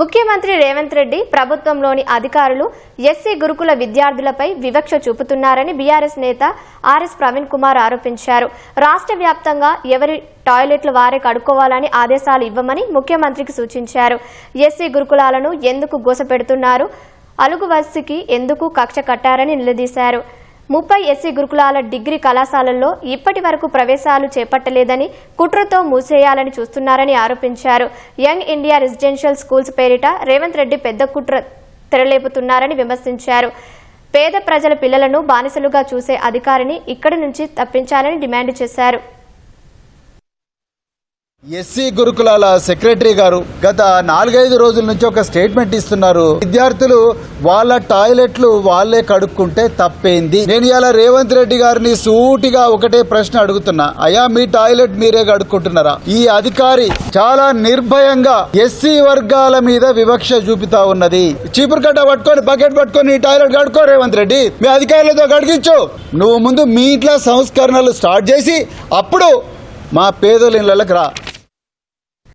ముఖ్యమంత్రి రేవంత్ రెడ్డి ప్రభుత్వంలోని అధికారులు ఎస్సీ గురుకుల విద్యార్థులపై వివక్ష చూపుతున్నారని బీఆర్ఎస్ నేత ఆర్ఎస్ ప్రవీణ్ కుమార్ ఆరోపించారు. రాష్ట్ర వ్యాప్తంగా ఎవరి టాయిలెట్లు వారే కడుక్కోవాలని ఆదేశాలు ఇవ్వమని ముఖ్యమంత్రికి సూచించారు. ఎస్సీ గురుకులాలను ఎందుకు గోసపెడుతున్నారు? అలుగువలసికి ఎందుకు కక్ష కట్టారని నిలదీశారు. ముప్పై ఎస్సీ గురుకులాల డిగ్రీ కళాశాలల్లో ఇప్పటి వరకు ప్రవేశాలు చేపట్టలేదని కుట్రతో మూసేయాలని చూస్తున్నారని ఆరోపించారు. యంగ్ ఇండియా రెసిడెన్షియల్ స్కూల్స్ పేరిట రేవంత్ రెడ్డి పెద్ద కుట్ర తెరలేపుతున్నారని విమర్శించారు. పేద ప్రజల పిల్లలను బానిసలుగా చూసే అధికారిని ఇక్కడి నుంచి తప్పించాలని డిమాండ్ చేశారు. ఎస్సీ గురుకులాల సెక్రటరీ గారు గత నాలుగైదు రోజుల నుంచి ఒక స్టేట్మెంట్ ఇస్తున్నారు. విద్యార్థులు వాళ్ళ టాయిలెట్లు వాళ్ళే కడుక్కుంటే తప్పేంది? నేను ఇలా రేవంత్ రెడ్డి గారిని సూటిగా ఒకటే ప్రశ్న అడుగుతున్నా. అయ్యా మీ టాయిలెట్ మీరే కడుక్కుంటున్నారా? ఈ అధికారి చాలా నిర్భయంగా ఎస్సీ వర్గాల మీద వివక్ష చూపుతా ఉన్నది. చీపురు కట్ట పట్టుకొని బకెట్ పట్టుకొని ఈ టాయిలెట్ కడుక్కో రేవంత్ రెడ్డి. మీ అధికారులతో కడిగించు. నువ్వు ముందు మీ ఇంట్లో సంస్కరణలు స్టార్ట్ చేసి అప్పుడు మా పేదల ఇళ్ళకి రా.